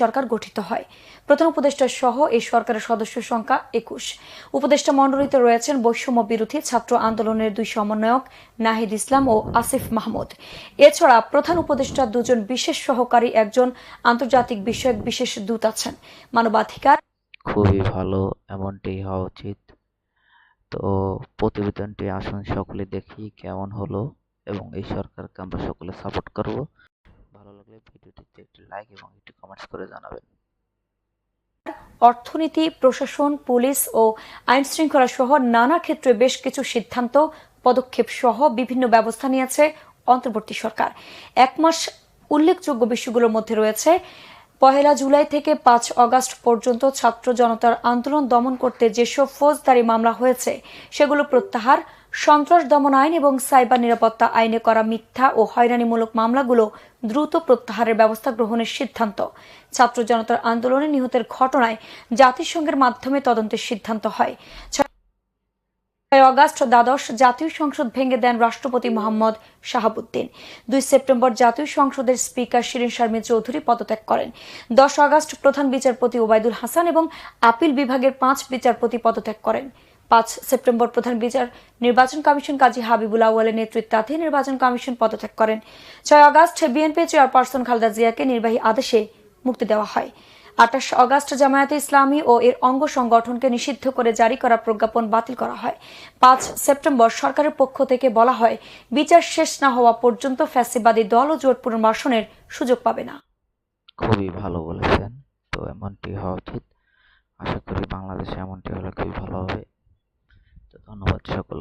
সরকার গঠিত হয়। প্রধান উপদেষ্টা সহ এই সরকারের সদস্য সংখ্যা একুশ। উপদেষ্টা মণ্ডলীতে রয়েছেন বৈষম্য বিরোধী ছাত্র আন্দোলনের দুই সমন্বয়ক নাহিদ ইসলাম ও আসিফ মাহমুদ। এছাড়া প্রধান উপদেষ্টা দুজন বিশেষ সহকারী একজন আন্তর্জাতিক বিষয়ক বিশেষ দূত আছেন। মানবাধিকার খুবই ভালো এমনটি হওয়া উচিত। তো প্রতিবেদনটি আসুন সকলে দেখি কেমন হলো এবং এই সরকারকে আমরা সকলে সাপোর্ট করব। লাগলে ভিডিওটিতে একটি লাইক এবং একটি কমেন্টস করে জানাবেন। অর্থনীতি, প্রশাসন, পুলিশ ও আইন শৃঙ্খলা সহ নানা ক্ষেত্রে বেশ কিছু সিদ্ধান্ত, পদক্ষেপ সহ বিভিন্ন ব্যবস্থা নিয়েছে অন্তর্বর্তী সরকার। এক মাস উল্লেখযোগ্য বিষয়গুলোর মধ্যে রয়েছে, পহেলা জুলাই থেকে পাঁচ অগাস্ট পর্যন্ত ছাত্র জনতার আন্দোলন দমন করতে যেসব ফৌজদারি মামলা হয়েছে, সেগুলো প্রত্যাহার সন্ত্রাস দমন আইন এবং সাইবার নিরাপত্তা আইনে করা মিথ্যা ও হয়রানিমূলক মামলাগুলো দ্রুত প্রত্যাহারের ব্যবস্থা গ্রহণের সিদ্ধান্ত। ছাত্র জনতার আন্দোলনে নিহতের ঘটনায় জাতিসংঘের মাধ্যমে তদন্তের সিদ্ধান্ত হয়। ছয় অগাস্ট দ্বাদশ জাতীয় সংসদ ভেঙে দেন রাষ্ট্রপতি মোহাম্মদ শাহাবুদ্দিন। দুই সেপ্টেম্বর জাতীয় সংসদের স্পিকার শিরিন শারমিন চৌধুরী পদত্যাগ করেন। দশ আগস্ট প্রধান বিচারপতি ওবায়দুল হাসান এবং আপিল বিভাগের পাঁচ বিচারপতি পদত্যাগ করেন। পাঁচ সেপ্টেম্বর প্রধান বিচার নির্বাচন কমিশন কাজী হাবিবুল আউয়ালের নেতৃত্বাধীন নির্বাচন কমিশন পদত্যাগ করেন। ছয় আগস্ট বিএনপি চেয়ারপারসন খালেদা জিয়াকে নির্বাহী আদেশে মুক্তি দেওয়া হয়। আঠাশ অগাস্ট জামায়াতে ইসলামী ও এর অঙ্গ সংগঠনকে নিষিদ্ধ করে জারি করা প্রজ্ঞাপন বাতিল করা হয়। পাঁচ সেপ্টেম্বর সরকারের পক্ষ থেকে বলা হয়, বিচার শেষ না হওয়া পর্যন্ত ফ্যাসিবাদী দল ও জোট পুনর্বাসনের সুযোগ পাবে না। খুবই ভালো বলেছেন। তো এমনটি হওয়া উচিত। আশা করি বাংলাদেশে এমনটি হলে খুবই ভালো হবে। তো ধন্যবাদ সকল